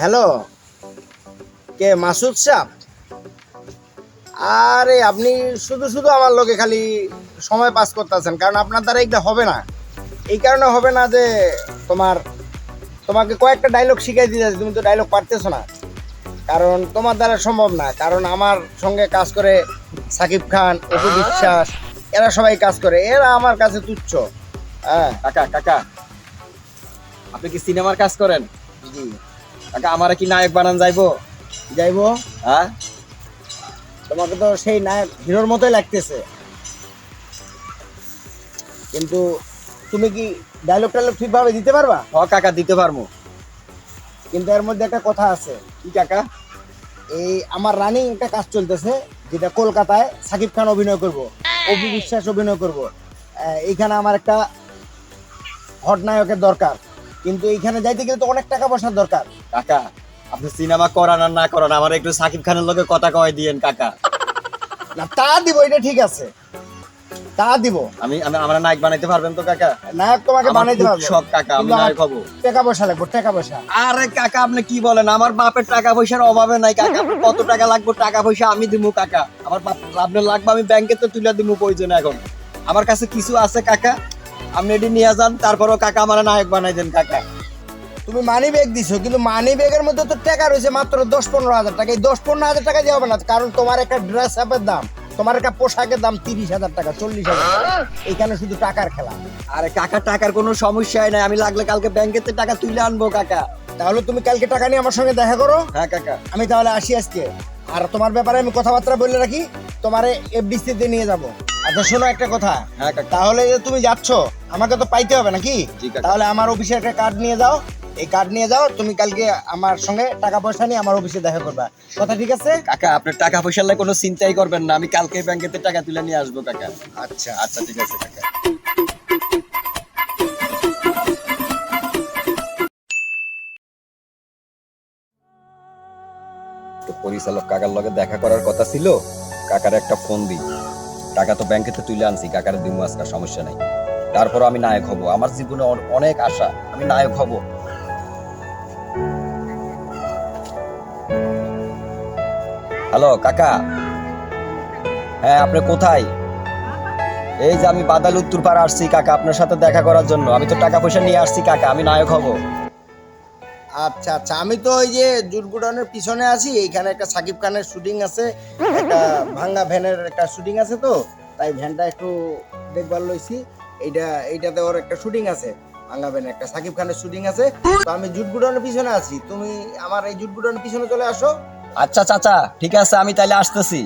Hello? কে মাসুদ সাহ? আরে আপনি শুধু শুধু আমার লোকে খালি সময় পাস করতেছেন কারণ আপনার দ্বারা এইটা হবে না। এই কারণে হবে না যে তোমার তোমাকে কয়েকটা ডায়লগ শিখাই দিতে তুমি তো ডায়লগ পারতেছো না। কারণ তোমার দ্বারা সম্ভব না কারণ আমার সঙ্গে কাজ করে সাকিব খান অপু বিশ্বাস এরা সবাই কাজ করে এরা আমার কাছে তুচ্ছ। হ্যাঁ। কাকা কাকা আপনি কি সিনেমার কাজ করেন? জি। কাকা আমারে কি নায়ক বানান যাইবো? যাইবো? হ্যাঁ? তোমাকে তো সেই নায়ক হিরোর মতোই লাগতেছে। কিন্তু তুমি কি ডায়লগ টায়লগ ঠিকভাবে দিতে পারবা? হ কাকা দিতে পারব। কিন্তু এর মধ্যে একটা কথা আছে। কি কাকা? এই আমার রানিং একটা কাজ চলতেছে যেটা কলকাতায় সাকিব খান অভিনয় করব। অভি বিশ্বাস অভিনয় করব। এইখানে আমার একটা হট নায়কের দরকার। কিন্তু এইখানে যাইতে গেলে তো অনেক টাকা পয়সার দরকার। কাকা আপনি সিনেমা করান আর না করান আমার একটু সাকিব খানের লগে কথা কয় দিয়েন কাকা। না তা দিব এটা ঠিক আছে। তা দিব। আমি আমি আমার নায়ক বানাইতে পারবেন তো কাকা? নায়ক তোমাকে বানাইতে পারব। শখ কাকা আমি নায়ক হব। টাকা পয়সা লাগবে টাকা পয়সা। আরে কাকা আপনি কি বলেন? আমার বাপের টাকা পয়সার অভাবে নাই কাকা। কত টাকা লাগবে টাকা পয়সা আমি দিমু কাকা। আমার বাপ আপনার লাগবে আমি ব্যাংকে তো তুলে দিমু প্রয়োজন এখন। আমার কাছে কিছু আছে কাকা? আপনি এটি নিয়ে যান তারপরও কাকা আমার নায়ক বানাই দেন কাকা। তুমি মানি ব্যাগ দিছো কিন্তু মানি ব্যাগের মধ্যে তো টাকা রয়েছে মাত্র দশ পনেরো হাজার টাকা। এই দশ পনেরো হাজার টাকা দিয়ে হবে না কারণ তোমার একটা ড্রেস আপের দাম তোমার একটা পোশাকের দাম তিরিশ হাজার টাকা চল্লিশ হাজার টাকা। এইখানে শুধু টাকার খেলা। আরে কাকা টাকার কোনো সমস্যাই নাই আমি লাগলে কালকে ব্যাংকেতে টাকা তুলে আনব কাকা। তাহলে তুমি কালকে টাকা নিয়ে আমার সঙ্গে দেখা করো। হ্যাঁ কাকা। আমি তাহলে আসি আজকে। আর তোমার ব্যাপারে আমি কথাবার্তা বলে রাখি তোমার এফডিসিতে নিয়ে যাব। আচ্ছা শোনো একটা কথা। হ্যাঁ কাকা। তাহলে যে তুমি যাচ্ছ আমাকে তো পাইতে হবে নাকি? জি কাকা। তাহলে আমার অফিসে একটা কার্ড নিয়ে যাও। এই কার্ড নিয়ে যাও তুমি কালকে আমার সঙ্গে টাকা পয়সা নিয়ে আমার অফিসে দেখা করবা। কথা ঠিক আছে? কাকা আপনার টাকা পয়সা লাগে কোনো চিন্তাই করবেন না। আমি কালকে ব্যাংকেতে টাকা তুলে নিয়ে আসব কাকা। আচ্ছা। আচ্ছা ঠিক আছে কাকা। তো পরিচালক কাকার লগে দেখা করার কথা ছিল। কাকার একটা ফোন দিই। টাকা তো ব্যাংকেতে তুলে আনছি, কাকার দিমু আজকাল সমস্যা নাই। তারপর আমি নায়ক হব। আমার জীবনে অনেক আশা, আমি নায়ক হব। হ্যালো কাকা। হ্যাঁ আপনি কোথায়? এই যে আমি বাদাল উত্তর পাড়া আসছি, কাকা, আপনার সাথে দেখা করার জন্য। আমি তো টাকা পয়সা নিয়ে আসছি, কাকা, আমি নায়ক হব। আচ্ছা আচ্ছা আমি তো ওই যে জুটগুডনের পিছনে আছি এইখানে একটা সাকিব খানের শুটিং আছে, একটা ভাঙ্গা ভ্যানের একটা শুটিং আছে তো, তাই ভ্যানটা একটু দেখবার লইছি, এইটা, এইটাতে ওর একটা শুটিং আছে, ভাঙ্গা ভ্যানের একটা সাকিব খানের শুটিং আছে, তো আমি জুটগুডনের পিছনে আছি, তুমি আমার এই জুটগুডনের পিছনে চলে আসো। আচ্ছা চাচা, ঠিক আছে, আমি তাহলে আসতেছি।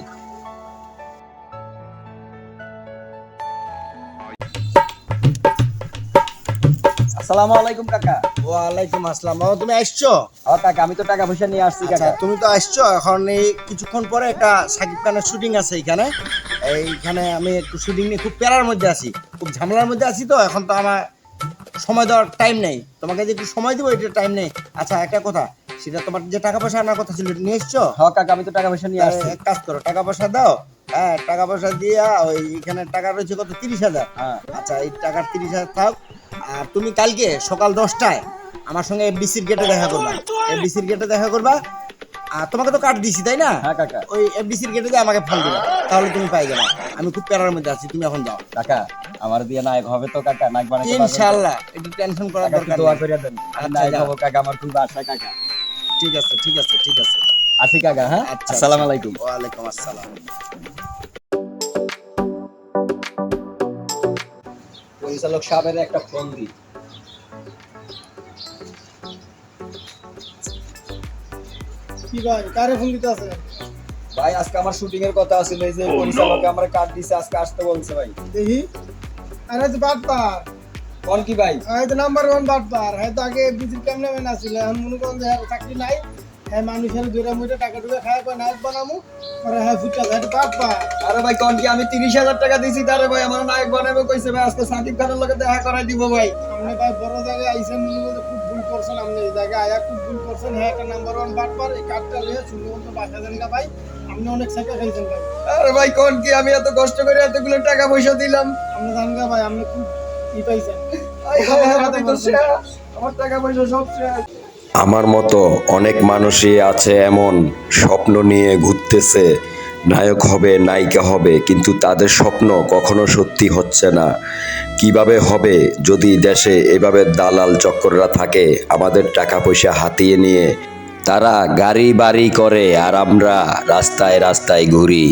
আসসালামু আলাইকুম কাকা। ওয়ালাইকুম আসসালাম। বাবা তুমি আসছো? ও কাকা আমি তো টাকা পয়সা নিয়ে আসছি আচ্ছা কাকা। তুমি তো আসছো? এখন এই কিছুক্ষণ পরে একটা সাকিব খানের শুটিং আছে এইখানে এইখানে আমি একটু শুটিং নিয়ে খুব প্যারার মধ্যে আছি। খুব ঝামেলার মধ্যে আছি তো এখন তো আমার সময় দেওয়ার টাইম নেই। তোমাকে যে একটু সময় দেবো এটা টাইম নেই। আচ্ছা একটা কথা সেটা তোমার যে টাকা পয়সা আনার কথা ছিল নিয়ে এসছো? হ কাকা আমি তো টাকা পয়সা নিয়ে আসছি। এক কাজ করো টাকা পয়সা দাও। হ্যাঁ টাকা পয়সা দিয়া ওই এখানে টাকা রয়েছে কত? তিরিশ হাজার। হ্যাঁ। আচ্ছা এই টাকার তিরিশ হাজার থাক। আর তুমি কালকে সকাল দশটায় আমার সঙ্গে এফডিসির গেটে দেখা করবা। এফডিসির গেটে দেখা করবা। আর তোমাকে তো কাট দিছি তাই না? হ্যাঁ কাকা। ওই এফডিসির গেটে দিয়ে আমাকে ফোন দিবা তাহলে তুমি পাই যাবে আমি খুব প্যারার মধ্যে আছি তুমি এখন যাও। কাকা আমার দিয়ে নায়ক হবে তো কাকা? নায়ক পারবেন ইনশাআল্লাহ একটু টেনশন করার দরকার দোয়া। করে দেন। আমি আচ্ছা, নায়ক। হব কাকা আমার খুব আশা কাকা। ঠিক আছে ঠিক আছে ঠিক আছে। আসি কাকা হ্যাঁ? আচ্ছা। আসসালামু আলাইকুম। ওয়ালাইকুম আসসালাম। পরিচালক সাহেবের একটা ফোন দিই কি ভাই কারে ফোন দিতে আছে? ভাই আজকে আমার শুটিং এর কথা আছিল এই যে পরিচালক আমার কার্ড দিছে আজকে আসতে বলছে ভাই। দেখি। আরে তো বাটপার কোন কি ভাই? হ্যাঁ তো নাম্বার ওয়ান বাটপার হ্যাঁ তো আগে বিজির ক্যামেরাম্যান আছিল এখন মনে করেন যে চাকরি নাই। হ্যাঁ মানুষের দূরে টাকা টুকা খায় কয় নায়ক বানামু হ্যাঁ ফুটা হ্যাঁ তো আরে ভাই কোন কি আমি তিরিশ হাজার টাকা দিছি তারে ভাই আমার নায়ক বানাবে কইছে ভাই আজকে সাকিব খানের লগে দেখা করাই দিব ভাই আপনি ভাই বড় জায়গায় মনে করতে খুব ভুল করছেন আপনি এই জায়গায় আয়া খুব ভুল করছেন হ্যাঁ একটা নাম্বার ওয়ান বাটপার এই কার্ডটা লিয়ে সুন্দর বাসা দেন ভাই আপনি অনেক সাইকেল খাইছেন ভাই আরে ভাই কোন কি আমি এত কষ্ট করে এতগুলো টাকা পয়সা দিলাম আপনি জান ভাই আপনি খুব ই পাইছেন হায় হায়, তো। আমার টাকা পয়সা সব শেষ আমার মতো অনেক মানুষই আছে এমন স্বপ্ন নিয়ে ঘুরতেছে, নায়ক হবে, নায়িকা হবে, কিন্তু তাদের স্বপ্ন কখনো সত্যি হচ্ছে না। কীভাবে হবে যদি দেশে এভাবে দালাল চক্কররা থাকে, আমাদের টাকা পয়সা হাতিয়ে নিয়ে? তারা গাড়ি বাড়ি করে আর আমরা রাস্তায় রাস্তায় ঘুরি।